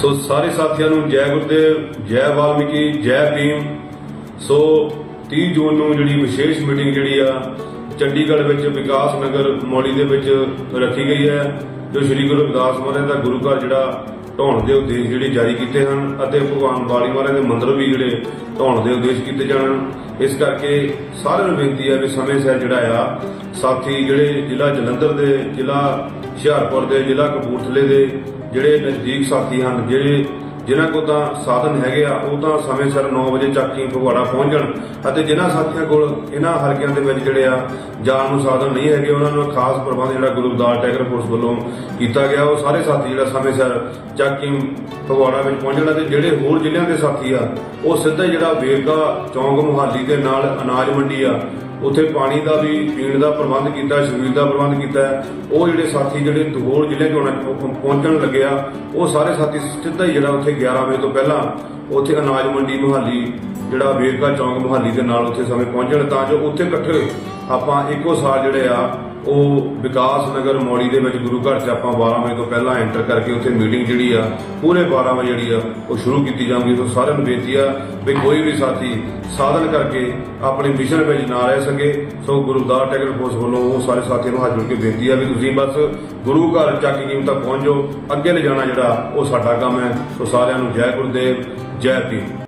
ਸੋ ਸਾਰੇ ਸਾਥੀਆਂ ਨੂੰ ਜੈ ਗੁਰਦੇਵ, ਜੈ ਵਾਲਮੀਕੀ, ਜੈ ਭੀਮ। ਸੋ 30 ਜੂਨ ਨੂੰ ਜਿਹੜੀ ਵਿਸ਼ੇਸ਼ ਮੀਟਿੰਗ ਜਿਹੜੀ ਆ, ਚੰਡੀਗੜ੍ਹ ਵਿੱਚ ਵਿਕਾਸ ਨਗਰ ਮੌਲੀ ਦੇ ਵਿੱਚ ਰੱਖੀ ਗਈ ਹੈ, ਜੋ ਸ੍ਰੀ ਗੁਰੂ ਰਵਿਦਾਸ ਮਹਾਰਾਜ ਦਾ ਗੁਰੂ ਘਰ ਜਿਹੜਾ ਢਾਉਣ ਦੇ ਉਦੇਸ਼ ਜਿਹੜੇ ਜਾਰੀ ਕੀਤੇ ਹਨ ਅਤੇ ਭਗਵਾਨ ਬਾਲੀ ਮਹਾਰਾਜ ਦੇ ਮੰਦਰ ਵੀ ਜਿਹੜੇ ਢਾਉਣ ਦੇ ਉਦੇਸ਼ ਕੀਤੇ ਜਾਣ। ਇਸ ਕਰਕੇ ਸਾਰਿਆਂ ਨੂੰ ਬੇਨਤੀ ਹੈ ਵੀ ਸਮੇਂ ਸਿਰ ਜਿਹੜਾ ਆ, ਸਾਥੀ ਜਿਹੜੇ ਜ਼ਿਲ੍ਹਾ ਜਲੰਧਰ ਦੇ, ਜ਼ਿਲ੍ਹਾ ਹੁਸ਼ਿਆਰਪੁਰ ਦੇ, ਜ਼ਿਲ੍ਹਾ ਕਪੂਰਥਲੇ ਦੇ ਜਿਹੜੇ ਨਜ਼ਦੀਕ ਸਾਥੀ ਹਨ, ਜਿਹੜੇ ਜਿਨ੍ਹਾਂ ਕੋਲ ਤਾਂ ਸਾਧਨ ਹੈਗੇ ਆ, ਉਹ ਤਾਂ ਸਮੇਂ ਸਿਰ 9 ਵਜੇ ਚੱਕੀ ਫਗਵਾੜਾ ਪਹੁੰਚਣ ਅਤੇ ਜਿਨ੍ਹਾਂ ਸਾਥੀਆਂ ਕੋਲ ਇਹਨਾਂ ਹਲਕਿਆਂ ਦੇ ਵਿੱਚ ਜਿਹੜੇ ਆ, ਜਾਣ ਨੂੰ ਸਾਧਨ ਨਹੀਂ ਹੈਗੇ, ਉਹਨਾਂ ਨੂੰ ਖਾਸ ਪ੍ਰਬੰਧ ਜਿਹੜਾ ਗੁਰੂ ਰਵਿਦਾਸ ਟੈਗਰ ਫੋਰਸ ਵੱਲੋਂ ਕੀਤਾ ਗਿਆ, ਉਹ ਸਾਰੇ ਸਾਥੀ ਜਿਹੜਾ ਸਮੇਂ ਸਿਰ ਚੱਕੀ ਫਗਵਾੜਾ ਵਿੱਚ ਪਹੁੰਚਣ ਅਤੇ ਜਿਹੜੇ ਹੋਰ ਜ਼ਿਲ੍ਹਿਆਂ ਦੇ ਸਾਥੀ ਆ, ਉਹ ਸਿੱਧਾ ਜਿਹੜਾ ਵੇਰਕਾ ਚੌਂਕ ਮੁਹਾਲੀ ਦੇ ਨਾਲ ਅਨਾਜ ਮੰਡੀ ਆ ਉੱਥੇ ਪਾਣੀ ਦਾ ਵੀ, ਪੀਣ ਦਾ ਪ੍ਰਬੰਧ ਕੀਤਾ ਸਰੀਰ ਦਾ ਪ੍ਰਬੰਧ ਕੀਤਾ। ਉਹ ਜਿਹੜੇ ਸਾਥੀ ਜਿਹੜੇ ਹੋਰ ਜ਼ਿਲ੍ਹੇ ਚੋਂ ਆਉਣਾ- ਪਹੁੰਚਣ ਲੱਗੇ ਆ, ਉਹ ਸਾਰੇ ਸਾਥੀ ਸਿੱਧਾ ਹੀ ਜਿਹੜਾ ਉੱਥੇ 11 ਵਜੇ ਤੋਂ ਪਹਿਲਾਂ ਉੱਥੇ ਅਨਾਜ ਮੰਡੀ ਮੁਹਾਲੀ, ਜਿਹੜਾ ਵੇਰਕਾ ਚੌਂਕ ਮੁਹਾਲੀ ਦੇ ਨਾਲ ਉੱਥੇ ਸਮੇਂ ਪਹੁੰਚਣ, ਤਾਂ ਜੋ ਉੱਥੇ ਇਕੱਠੇ ਆਪਾਂ ਇੱਕੋ ਸਾਲ ਜਿਹੜੇ ਆ ਉਹ ਵਿਕਾਸ ਨਗਰ ਮੌਲੀ ਦੇ ਵਿੱਚ ਗੁਰੂ ਘਰ 'ਚ ਆਪਾਂ 12 ਵਜੇ ਤੋਂ ਪਹਿਲਾਂ ਐਂਟਰ ਕਰਕੇ ਉੱਥੇ ਮੀਟਿੰਗ ਜਿਹੜੀ ਆ, ਪੂਰੇ 12 ਵਜੇ ਜਿਹੜੀ ਆ, ਉਹ ਸ਼ੁਰੂ ਕੀਤੀ ਜਾਊਗੀ। ਸੋ ਸਾਰਿਆਂ ਨੂੰ ਬੇਨਤੀ ਆ ਵੀ ਕੋਈ ਵੀ ਸਾਥੀ ਸਾਧਨ ਕਰਕੇ ਆਪਣੇ ਮਿਸ਼ਨ ਵਿੱਚ ਨਾ ਰਹਿ ਸਕੇ, ਸੋ ਗੁਰੂਦਾਸ ਟੈਗਰ ਫੋਰਸ ਵੱਲੋਂ ਉਹ ਸਾਰੇ ਸਾਥੀਆਂ ਨੂੰ ਹੱਥ ਜੋੜ ਕੇ ਬੇਨਤੀ ਆ ਵੀ ਤੁਸੀਂ ਬਸ ਗੁਰੂ ਘਰ ਚੱਕ ਕੀਮ ਤੱਕ ਪਹੁੰਚੋ ਅੱਗੇ ਲਿਜਾਣਾ ਜਿਹੜਾ ਉਹ ਸਾਡਾ ਕੰਮ ਹੈ। ਸੋ ਸਾਰਿਆਂ ਨੂੰ ਜੈ ਗੁਰਦੇਵ, ਜੈ ਭੀਮ।